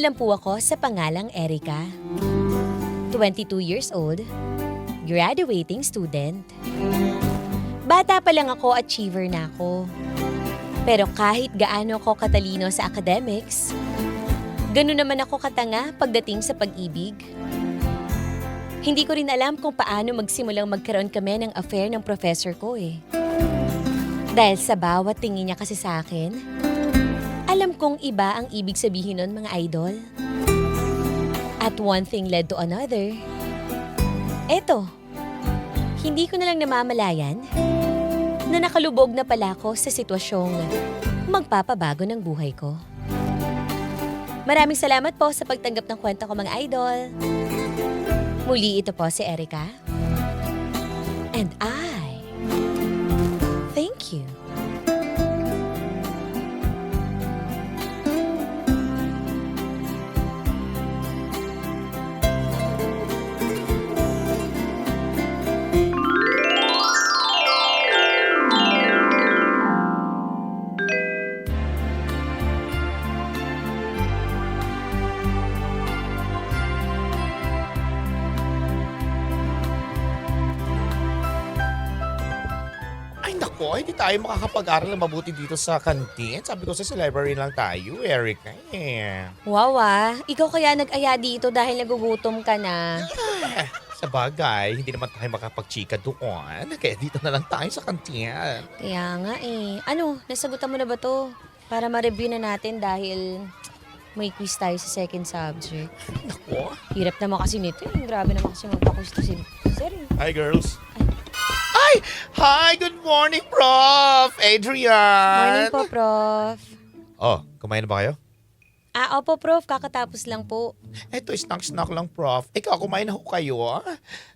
lang po ako sa pangalang Erika. 22 years old, graduating student. Bata pa lang ako, achiever na ako. Pero kahit gaano ako katalino sa academics, ganun naman ako katanga pagdating sa pag-ibig. Hindi ko rin alam kung paano magsimulang magkaroon kami ng affair ng professor ko eh. Dahil sa bawat tingin niya kasi sa akin, alam kong iba ang ibig sabihin nun mga idol. At one thing led to another. Eto, hindi ko na lang namamalayan na nakalubog na pala ako sa sitwasyong magpapabago ng buhay ko. Maraming salamat po sa pagtanggap ng kwento ko mga idol. Muli ito po si Erika. And I Ay nako, hindi tayo makakapag-aral na mabuti dito sa kantin. Sabi ko sa library lang tayo, Eric. Eh. Wow ah, ikaw kaya nag-aya dito dahil nagugutom ka na. Eh, Sa bagay, hindi naman tayo makapag-chika doon. Kaya dito na lang tayo sa kantin. Kaya nga eh. Ano, nasagutan mo na ba to? Para ma-review na natin dahil may quiz tayo sa second subject. Nako. Hirap naman kasi nito eh. Grabe naman kasi magpa-quiz to si Sir. eh. Hi, girls. Ay! Hi! Good morning, Prof! Adrian! Morning po, Prof. Oh, kumain na ba kayo? Ah, opo, Prof. Kakatapos lang po. Eto, snack-snack lang, Prof. Ikaw, kumain na ho kayo, ah.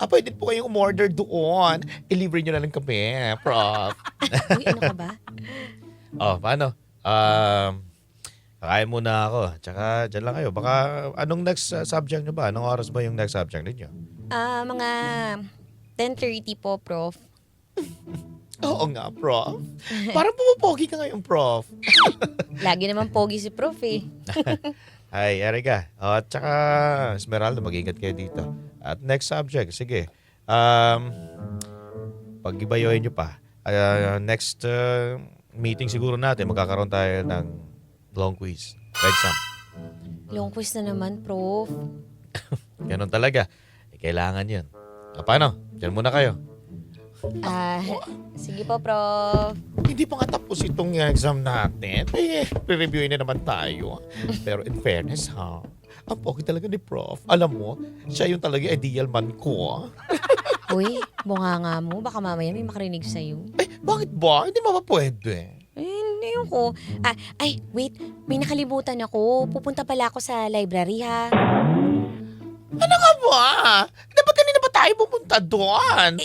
Ah, pwede po kayong umorder doon. I-libre nyo na lang kami, Prof. Uy, ano ka ba? Oh, paano? Um, kakain muna ako. Tsaka dyan lang kayo. Baka anong next uh, subject nyo ba? Anong oras ba yung next subject ninyo? Ah, mga 10.30 po, Prof. Oo nga, Prof. Parang pumapogi ka ngayon, Prof. Lagi naman pogi si Prof eh. Hi, Erica. Oh, at tsaka, Esmeralda, mag-ingat kayo dito. At next subject, sige. Um, pag-ibayoyin nyo pa. Uh, next uh, meeting siguro natin, magkakaroon tayo ng long quiz. Exam. Long quiz na naman, Prof. Ganon talaga. Eh, kailangan yun. O, paano? Diyan muna kayo. Ah, sige po, Prof. Hindi pa nga tapos itong exam natin. Eh, re-reviewin na naman tayo. Pero in fairness ha, ang pogi talaga ni Prof. Alam mo, siya yung talaga ideal man ko. Uy, bunga nga mo. Baka mamaya may makarinig sa'yo. Eh, bakit ba? Hindi mo ba pwede? Eh, hindi ko. Ah, ay, wait. May nakalimutan ako. Pupunta pala ako sa library, ha? Ano nga ba? Ba tayo pupunta doon?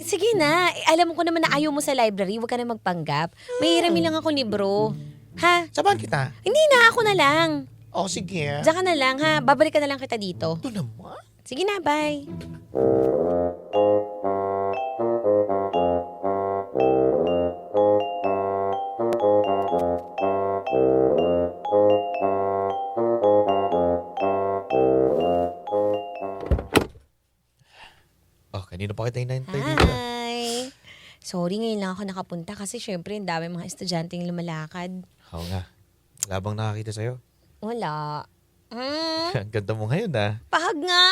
Sige na. Eh, alam ko naman na ayaw mo sa library. Huwag ka na magpanggap. May hirami lang ako libro. Ha? Sabahan kita. Hindi na. Ako na lang. O, sige. Diyan ka na lang, ha? Babalik ka na lang kita dito. Ito naman. Sige na, bye. Kanina pa kita hinahintay dito. Hi. Sorry, ngayon lang ako nakapunta kasi syempre ang dami mga estudyanteng lumalakad. Oo nga. Labang nakakita sa'yo. Wala. Ang ganda mo ngayon ah. pahag nga.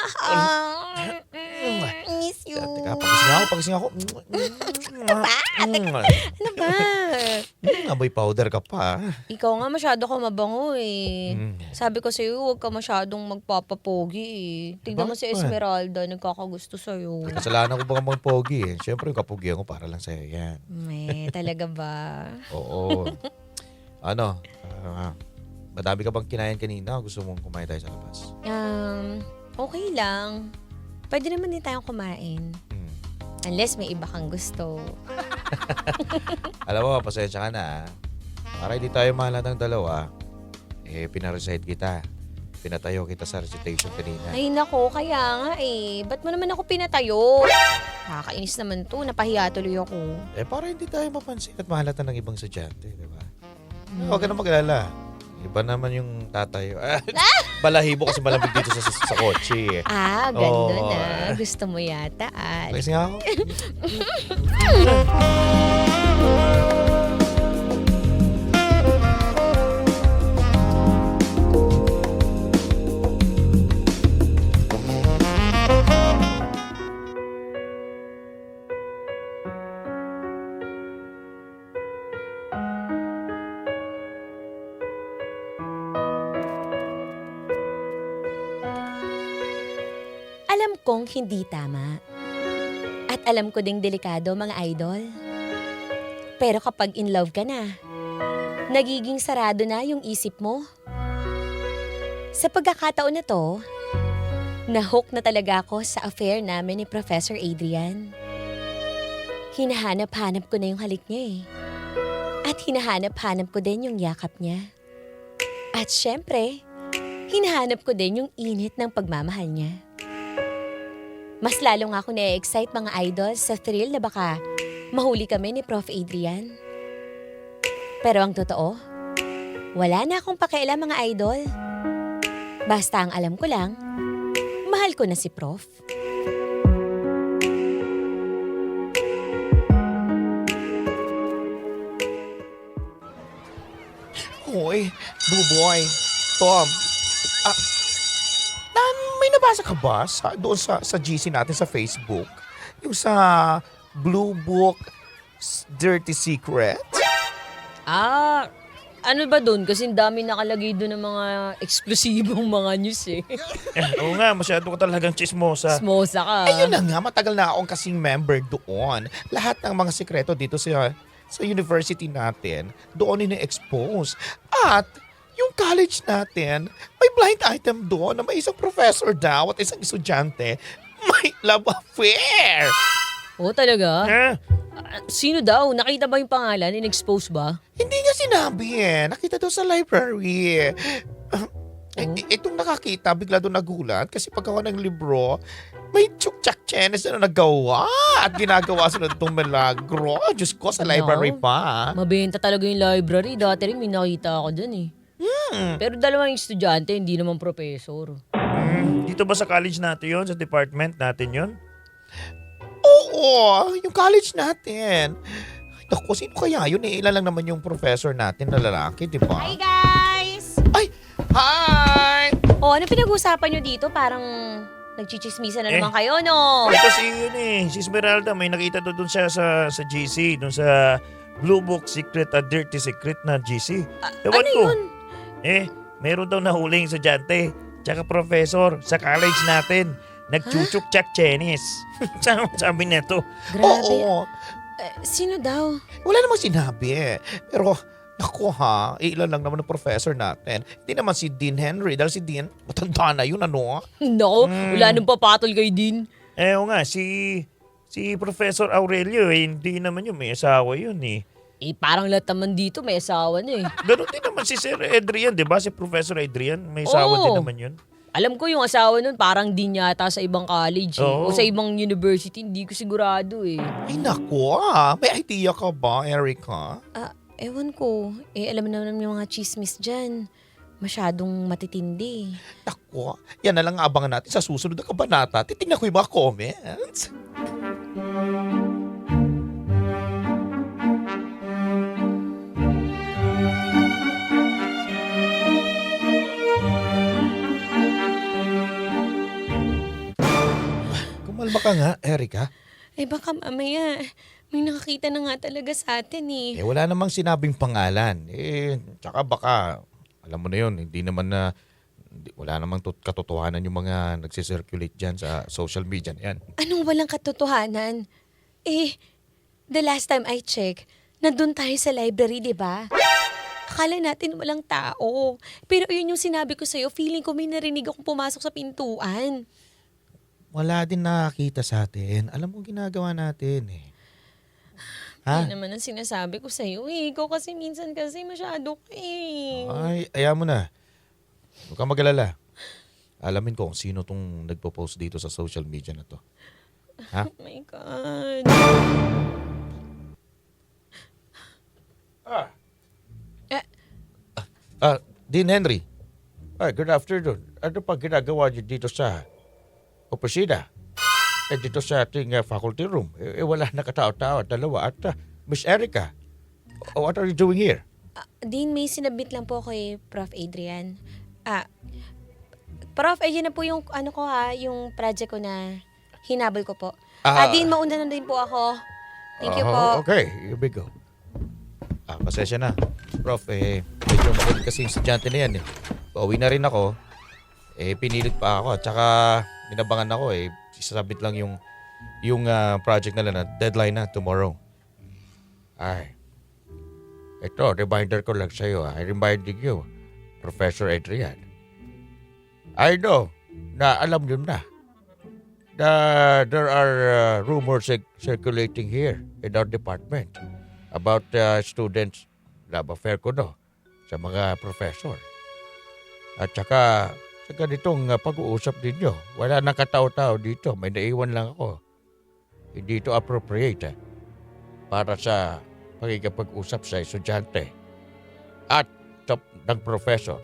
Mm, miss you. Teka, pagising ako, pagising ako. Mm. Ano ba? Mm, Amoy powder ka pa. Ikaw nga masyado ka mabango eh. Mm. Sabi ko sa'yo, huwag ka masyadong magpapapogi eh. Tignan mo si ba? Esmeralda, nagkakagusto sa'yo. Kasalanan ko baka mga pogi eh. Siyempre yung kapugian ko para lang sa'yo yan. May, talaga ba? Oo. ano? ah, madami ka bang kinain kanina? o Gusto mong kumain tayo sa labas? Um, okay lang. Pwede naman din tayong kumain. Hmm. Unless may iba kang gusto. Alam mo, pasensya ka na. ah. Para hindi tayo mahalatang dalawa, eh, pinarecite kita. Pinatayo kita sa recitation kanina. Ay nako, kaya nga eh. Ba't mo naman ako pinatayo? Kakainis naman to, napahiya tuloy ako. Eh, para hindi tayo mapansin at mahalata ng ibang estudyante, di ba? Huwag ka na mag-alala. Iba naman yung tatayo. Ah, balahibo kasi malamig dito sa, sa, sa kotse. eh. Ah, ganda Oo. na. Gusto mo yata, ah. Kasi nga ako. kong hindi tama. At alam ko ding delikado, mga idol. Pero kapag in love ka na, nagiging sarado na yung isip mo. Sa pagkakataon na to, nahook na talaga ako sa affair namin ni Professor Adrian. Hinahanap-hanap ko na yung halik niya eh. At hinahanap-hanap ko din yung yakap niya. At syempre, hinahanap ko din yung init ng pagmamahal niya. Mas lalo nga ako na-excite mga idol sa thrill na baka mahuli kami ni Prof. Adrian. Pero ang totoo, wala na akong pakialam mga idol. Basta ang alam ko lang, mahal ko na si Prof. Hoy, Buboy, Tom. Ah, may nabasa ka ba sa, doon sa, sa GC natin sa Facebook? Yung sa Blue Book Dirty Secret? Ah, ano ba doon? Kasi ang dami nakalagay doon ng mga eksklusibong mga news eh. Oo nga, masyado ka talagang chismosa. Smosa ka. Ayun na nga, matagal na akong kasing member doon. Lahat ng mga sikreto dito sa sa university natin, doon ini-expose. At yung college natin, may blind item doon na may isang professor daw at isang estudyante may love affair. Oo talaga? Ah, sino daw? Nakita ba yung pangalan? In-expose ba? Hindi nga sinabi eh. Nakita doon sa library. Ah, eh, Oh. eh, itong nakakita, bigla doon nagulat kasi pagkawa ng libro, may chukchak chenes na nagawa at ginagawa sila itong milagro. Diyos ko, sa library pa. Mabenta talaga yung library. Dati rin may nakita ako dun eh. Hmm. Pero dalawang estudyante, hindi naman professor. Hmm, dito ba sa college natin yon Sa department natin yon Oo, yung college natin. Ay, Naku, sino kaya yun eh? Ilan lang naman yung professor natin na lalaki, di ba? Hi guys! Ay! Hi! Oh, ano pinag-uusapan nyo dito? Parang nagchichismisan na Eh. naman kayo, no? Ito si yun eh, si Esmeralda. May nakita doon doon siya sa, sa GC, doon sa Blue Book Secret at Dirty Secret na GC. Ewan ano ko. yun? Eh, meron daw nahuling estudyante, tsaka professor sa college natin. Nagchuchuk chak Chinese. Sabi- Sabi nito. Grabe. Oo, Eh, sino daw? wala namang sinabi eh. Pero, naku ha, ilan lang naman ng professor natin. Hindi naman si Dean Henry dahil si Dean, matanda na yun ano. No, Hmm. wala nang papatol kay Din. Eh, nga, si si Professor Aurelio, eh, hindi naman yun, may asawa yun eh. Eh, parang lahat naman dito may asawa na eh. Ganon din naman si Sir Adrian, di ba? Si Professor Adrian, may asawa Oo. din naman yun. Alam ko yung asawa nun parang din yata sa ibang college eh. O Oo. sa ibang university, hindi ko sigurado eh. Ay naku ah, may idea ka ba, Erica? Ah, ewan ko. Eh, alam na naman yung mga chismis dyan. Masyadong matitindi. Naku, yan na lang ang abangan natin sa susunod na kabanata. Titingnan ko yung mga comments. Kumalma ka nga, Erica. Eh, baka mamaya, may nakakita na nga talaga sa atin eh. Eh, wala namang sinabing pangalan. Eh, tsaka baka, alam mo na yun, hindi naman na, hindi- wala namang tut- katotohanan yung mga nagsisirculate dyan sa social media na yan. Anong walang katotohanan? Eh, the last time I check, nandun tayo sa library, di ba? Akala natin walang tao. Pero yun yung sinabi ko sa'yo, feeling ko may narinig akong pumasok sa pintuan. Wala din nakakita sa atin. Alam mo ginagawa natin eh. Ha? Yan naman ang sinasabi ko sa'yo eh. Ikaw kasi minsan kasi masyado ka eh. Ay, ayaw mo na. Huwag kang mag-alala. Alamin ko kung sino tong nagpo-post dito sa social media na to. Ha? Oh my God. Ah. Eh. Ah, Dean Henry. Ay, good afternoon. Ano pa ginagawa niyo dito sa opisina? Eh, dito sa ating uh, faculty room. Eh, eh, wala na katao-tao at dalawa. At uh, Miss Erica, what are you doing here? Ah, Dean, may sinabit lang po kay Prof. Adrian. Ah, Prof, ayun na po yung ano ko ha, yung project ko na hinabol ko po. Ah, Dean, mauna na din po ako. Thank you Ah, po. Okay, here we go. Ah, pasensya na. Prof, eh, medyo makulit kasi yung estudyante na yan eh. Pauwi na rin ako. Eh, pinilit pa ako. At saka, binabangan ako eh. Isasabit lang yung, yung ah, project nila na deadline na tomorrow. Ay. Ito, reminder ko lang sa'yo. ah. I reminding you, Professor Adrian. I know na alam nyo na na there are uh, rumors cir- circulating here in our department about uh, students love affair ko no sa mga professor. At saka sa ganitong uh, pag-uusap ninyo, wala nang katao-tao dito. May naiwan lang ako. Hindi ito appropriate eh, para sa pagkikipag-usap sa estudyante at sa, ng professor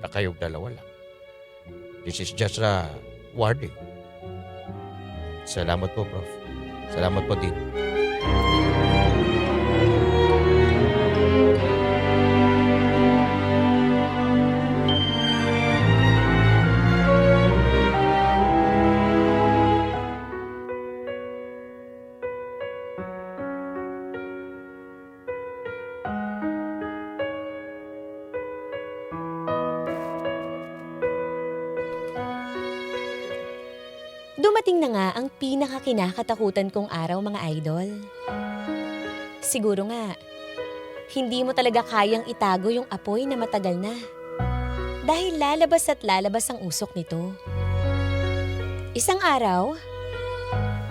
na kayong dalawa lang. This is just a warning. Salamat po, Prof. Salamat po, Dean. Dumating na nga ang pinakakinakatakutan kong araw mga idol. Siguro nga, hindi mo talaga kayang itago yung apoy na matagal na. Dahil lalabas at lalabas ang usok nito. Isang araw,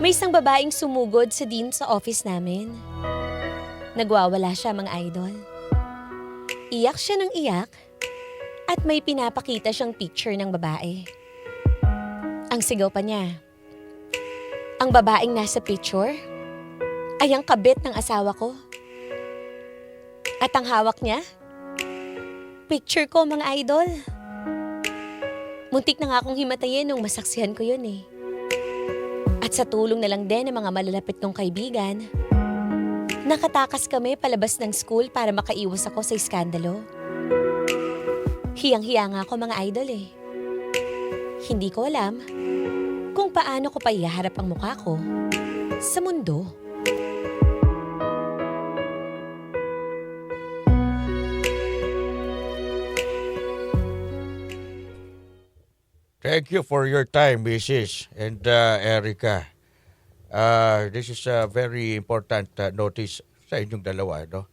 may isang babaeng sumugod sa dean sa office namin. Nagwawala siya mga idol. Iyak siya ng iyak at may pinapakita siyang picture ng babae. Ang sigaw pa niya. Ang babaeng nasa picture ay ang kabit ng asawa ko. At ang hawak niya, picture ko mga idol. Muntik na nga akong himatayin nung masaksihan ko yun eh. At sa tulong na lang din ng mga malalapit kong kaibigan, nakatakas kami palabas ng school para makaiwas ako sa iskandalo. Hiyang-hiya nga ako mga idol eh. Hindi ko alam kung paano ko pa iharap ang mukha ko sa mundo. Thank you for your time, Mrs. and uh, Erica. Uh, this is a very important uh, notice sa inyong dalawa. No?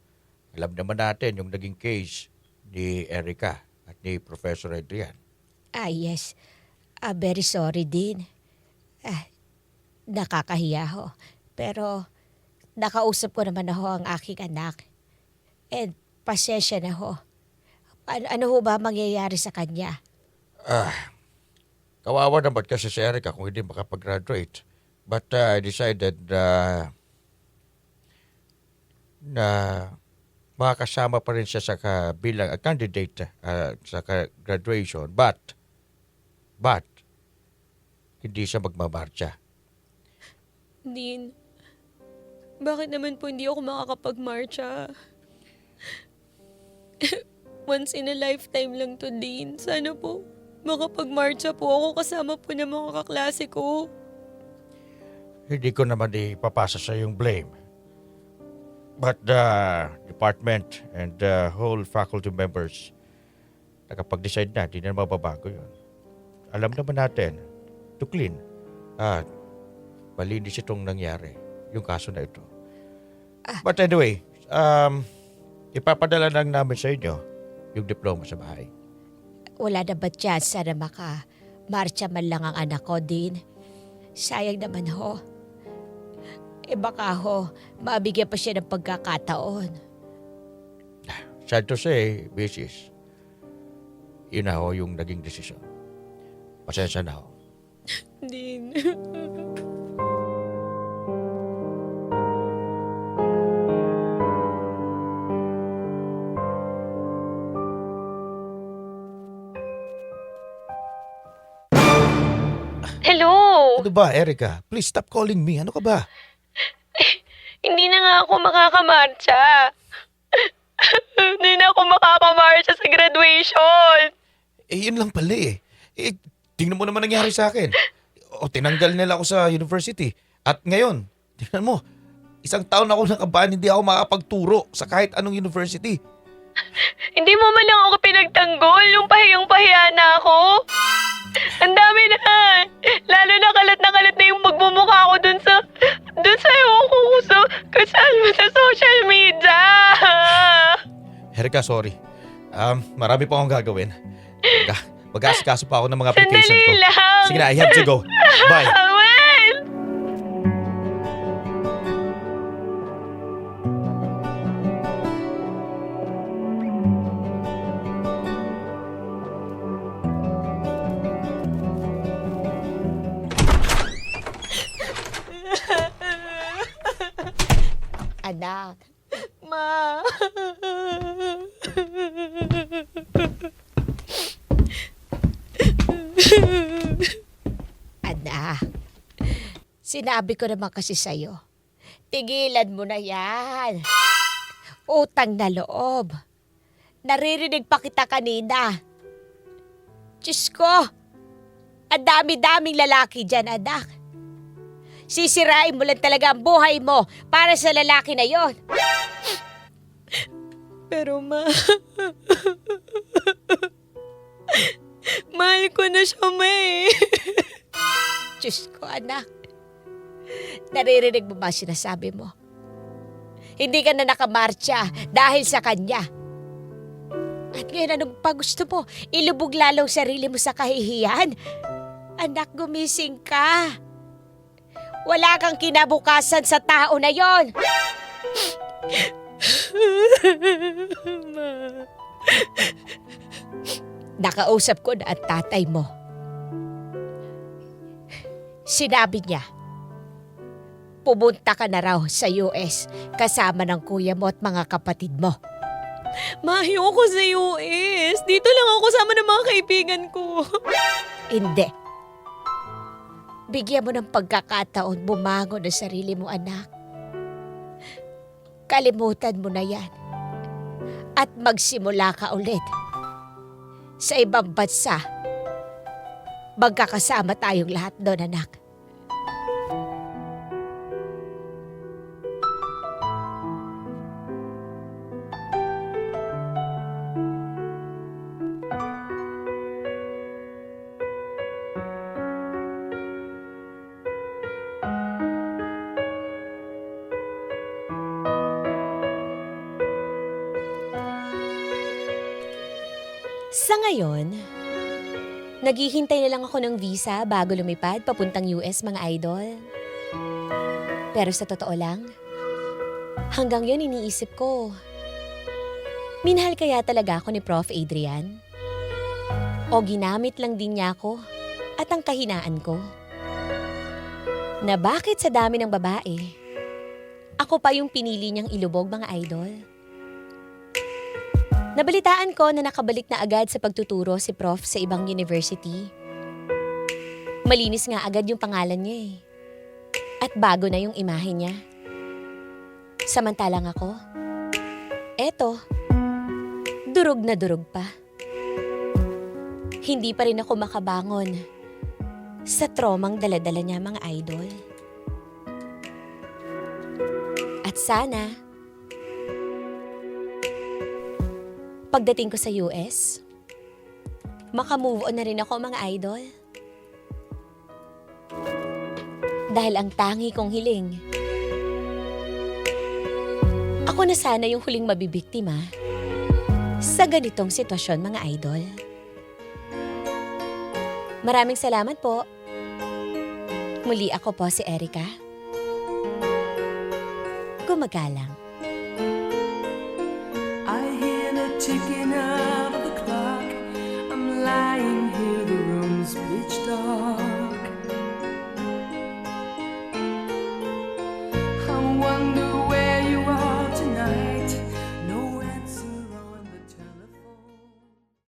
Alam naman natin yung naging case ni Erica at ni Professor Adrian. Ah, yes. Ah, very sorry din. Ah, nakakahiya ho. Pero, nakausap ko naman na ho ang aking anak. And, pasensya na ho. Ano, ano ho ba mangyayari sa kanya? Ah, kawawa naman kasi si Erica kung hindi makapag-graduate. But uh, I decided uh, na makakasama pa rin siya sa bilang a candidate uh, sa graduation. But, but, hindi siya magmamarcha. Din, bakit naman po hindi ako makakapag-marcha? Once in a lifetime lang to, Dean. Sana po, makapag-marcha po ako kasama po ng mga kaklase ko. Hindi ko naman ipapasa sa yung blame. But the department and the whole faculty members, nakapag-decide na, di na mababago yun. Alam naman natin, to clean, at malinis itong nangyari, yung kaso na ito. But anyway, um, ipapadala lang namin sa inyo yung diploma sa bahay. Wala na ba chance na maka-marcha man lang ang anak ko, Dean? Sayang naman ho. eh baka ho, mabigyan pa siya ng pagkakataon. Sad to say, Mrs. Yun na ho yung naging desisyon. Pasensya na ho. Din. Hello! Ano ba, Erica? Please stop calling me. Ano ka ba? Hindi na nga ako makakamarcha. Hindi na ako makakamarcha sa graduation. Eh, yun lang pala eh. Eh, tingnan mo naman nangyari sa akin. O, tinanggal nila ako sa university. At ngayon, tingnan mo, isang taon ako nakabaan, hindi ako makapagturo sa kahit anong university. Hindi mo man lang ako pinagtanggol. Yung pahiyang-pahiya na ako. Ang dami na. Lalo na kalat na kalat na yung magmumukha ko dun sa... Dun sa ewan ko sa... Mo sa social media. Erica, sorry. Um, marami pa akong gagawin. Mag- Mag-aasikaso pa ako ng mga application ko. Sandali lang. Sige na, I have to go. Bye. Well, Anak, Ma. anak. Sinabi ko naman kasi sa'yo, tigilan mo na yan. Utang na loob. Naririnig pa kita kanina. Diyos ko, ang dami-daming lalaki dyan, anak. Sisirain mo lang talaga ang buhay mo para sa lalaki na yon. Pero ma... Mahal ko na siya, ma eh. Diyos ko, anak. Naririnig mo ba sinasabi mo? Hindi ka na nakamarcha dahil sa kanya. At ngayon, anong pa gusto mo? Ilubog lalo sarili mo sa kahihiyan? Anak, gumising ka. Wala kang kinabukasan sa tao na yon. Nakausap ko na ang tatay mo. Sinabi niya, pumunta ka na raw sa US kasama ng kuya mo at mga kapatid mo. Ma, ayoko sa US. Dito lang ako kasama ng mga kaibigan ko. Hindi. Bigyan mo ng pagkakataon bumangon ng sarili mo, anak. Kalimutan mo na yan. At magsimula ka ulit. Sa ibang bansa. Magkakasama tayong lahat doon, anak. Sa ngayon, naghihintay na lang ako ng visa bago lumipad papuntang US mga idol. Pero sa totoo lang, hanggang yun iniisip ko, minahal kaya talaga ako ni Prof. Adrian? O ginamit lang din niya ako at ang kahinaan ko? Na bakit sa dami ng babae, ako pa yung pinili niyang ilubog mga idol? Nabalitaan ko na nakabalik na agad sa pagtuturo si Prof sa ibang university. Malinis nga agad yung pangalan niya eh. At bago na yung imahe niya. Samantalang ako, eto, durog na durog pa. Hindi pa rin ako makabangon sa tromang daladala niya mga idol. At sana, pagdating ko sa US, makamove on na rin ako mga idol. Dahil ang tangi kong hiling, ako na sana yung huling mabibiktima sa ganitong sitwasyon mga idol. Maraming salamat po. Muli ako po si Erica. gumagalang.